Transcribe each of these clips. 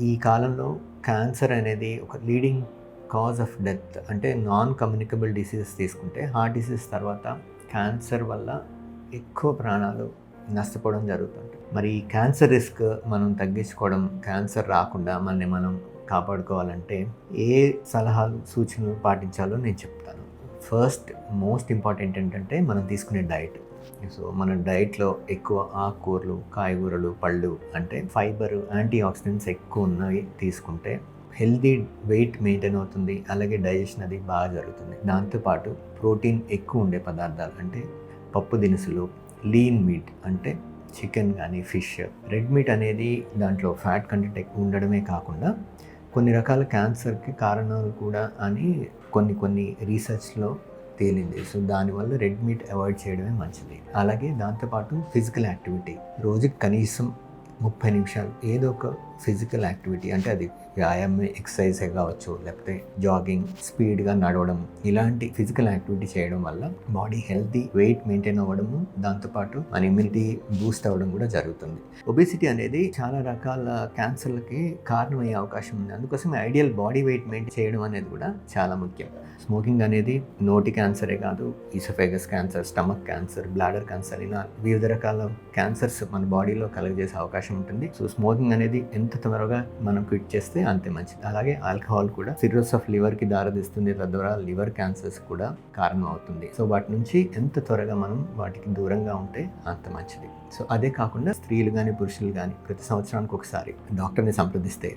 ఈ కాలంలో క్యాన్సర్ అనేది ఒక లీడింగ్ కాజ్ ఆఫ్ డెత్ అంటే నాన్ కమ్యూనికబుల్ డిసీజెస్ తీసుకుంటే హార్ట్ డిసీజ్ తర్వాత క్యాన్సర్ వల్ల ఎక్కువ ప్రాణాలు నష్టపోవడం జరుగుతుంది మరి ఈ క్యాన్సర్ రిస్క్ మనం తగ్గించుకోవడం క్యాన్సర్ రాకుండా మనని మనం కాపాడుకోవాలంటే ఏ సలహాలు సూచనలు పాటించాలో నేను చెప్తాను. ఫస్ట్ మోస్ట్ ఇంపార్టెంట్ ఏంటంటే మనం తీసుకునే డైట్ సో మన డైట్లో ఎక్కువ ఆకుకూరలు కాయగూరలు పళ్ళు అంటే ఫైబర్ యాంటీ ఆక్సిడెంట్స్ ఎక్కువ ఉన్నవి తీసుకుంటే హెల్దీ వెయిట్ మెయింటైన్ అవుతుంది అలాగే డైజెషన్ అది బాగా జరుగుతుంది. దాంతోపాటు ప్రోటీన్ ఎక్కువ ఉండే పదార్థాలు అంటే పప్పు దినుసులు లీన్ మీట్ అంటే చికెన్ కానీ ఫిష్ రెడ్ మీట్ అనేది దాంట్లో ఫ్యాట్ కంటెంట్ ఎక్కువ ఉండడమే కాకుండా కొన్ని రకాల క్యాన్సర్కి కారణాలు కూడా అని కొన్ని కొన్ని రీసెర్చ్లో తేలింది. సో దానివల్ల రెడ్ మీట్ అవాయిడ్ చేయడమే మంచిది. అలాగే దాంతోపాటు ఫిజికల్ యాక్టివిటీ. రోజుకి కనీసం ముప్పై నిమిషాలు ఏదో ఒక ఫిజికల్ యాక్టివిటీ అంటే అది వ్యాయామం ఎక్సర్సైజ్ కావచ్చు లేకపోతే జాగింగ్ స్పీడ్గా నడవడం ఇలాంటి ఫిజికల్ యాక్టివిటీ చేయడం వల్ల బాడీ హెల్తీ వెయిట్ మెయింటైన్ అవ్వడము దాంతోపాటు మన ఇమ్యూనిటీ బూస్ట్ అవ్వడం కూడా జరుగుతుంది. ఒబేసిటీ అనేది చాలా రకాల క్యాన్సర్లకి కారణమయ్యే అవకాశం ఉంది. అందుకోసం ఐడియల్ బాడీ వెయిట్ మెయింటైన్ చేయడం అనేది కూడా చాలా ముఖ్యం. స్మోకింగ్ అనేది నోటి క్యాన్సరే కాదు esophagus cancer stomach cancer bladder cancer ఇలా వివిధ రకాల క్యాన్సర్స్ మన బాడీలో కలగజేసే అవకాశం ఉంటుంది. సో స్మోకింగ్ అనేది ఎంత త్వరగా మనం క్విట్ చేస్తే అంతే మంచిది. అలాగే ఆల్కహాల్ కూడా సిరోస్ ఆఫ్ లివర్కి దారితీస్తుంది తద్వారా లివర్ క్యాన్సర్స్ కూడా కారణం అవుతుంది సో వాటి నుంచి ఎంత త్వరగా మనం వాటికి దూరంగా ఉంటే అంత మంచిది. సో అదే కాకుండా స్త్రీలు కానీ పురుషులు కానీ ప్రతి సంవత్సరానికి ఒకసారి డాక్టర్ని సంప్రదిస్తే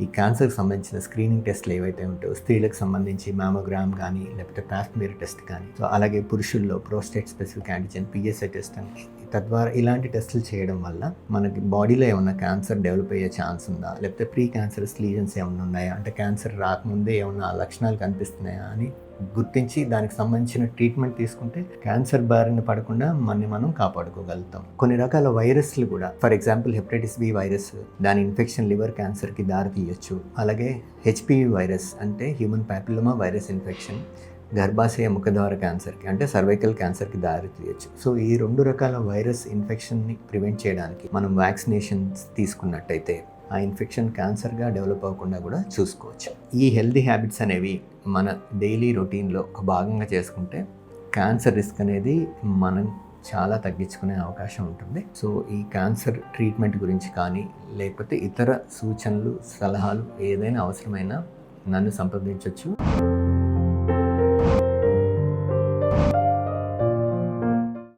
ఈ క్యాన్సర్కి సంబంధించిన స్క్రీనింగ్ టెస్ట్లు ఏవైతే ఉంటాయో స్త్రీలకు సంబంధించి మ్యామోగ్రామ్ కానీ లేకపోతే పాస్మీర్ టెస్ట్ కానీ సో అలాగే పురుషుల్లో prostate specific antigen PSI test అని. తద్వారా ఇలాంటి టెస్టులు చేయడం వల్ల మనకి బాడీలో ఏమన్నా క్యాన్సర్ డెవలప్ అయ్యే ఛాన్స్ ఉందా? లేకపోతే ప్రీ క్యాన్సరస్ లీజన్స్ ఏమైనా ఉన్నాయా? అంటే క్యాన్సర్ రాకముందే ఏమన్నా లక్షణాలు కనిపిస్తున్నాయా అని గుర్తించి దానికి సంబంధించిన ట్రీట్మెంట్ తీసుకుంటే క్యాన్సర్ బారిన పడకుండా మనని మనం కాపాడుకోగలుగుతాం. కొన్ని రకాల వైరస్లు కూడా for example hepatitis B virus దాని ఇన్ఫెక్షన్ లివర్ క్యాన్సర్కి దారి తీయొచ్చు. అలాగే హెచ్పివి వైరస్ అంటే హ్యూమన్ ప్యాపిలోమా వైరస్ ఇన్ఫెక్షన్ గర్భాశయ ముఖద్వార క్యాన్సర్కి అంటే సర్వైకల్ క్యాన్సర్కి దారి తీయచ్చు. సో ఈ రెండు రకాల వైరస్ ఇన్ఫెక్షన్ని ప్రివెంట్ చేయడానికి మనం వ్యాక్సినేషన్స్ తీసుకున్నట్టయితే ఆ ఇన్ఫెక్షన్ క్యాన్సర్గా డెవలప్ అవ్వకుండా కూడా చూసుకోవచ్చు. ఈ హెల్దీ హ్యాబిట్స్ అనేవి మన డైలీ రొటీన్లో ఒక భాగంగా చేసుకుంటే క్యాన్సర్ రిస్క్ అనేది మనం చాలా తగ్గించుకునే అవకాశం ఉంటుంది. సో ఈ క్యాన్సర్ ట్రీట్మెంట్ గురించి కానీ లేకపోతే ఇతర సూచనలు సలహాలు ఏదైనా అవసరమైనా నన్ను సంప్రదించవచ్చు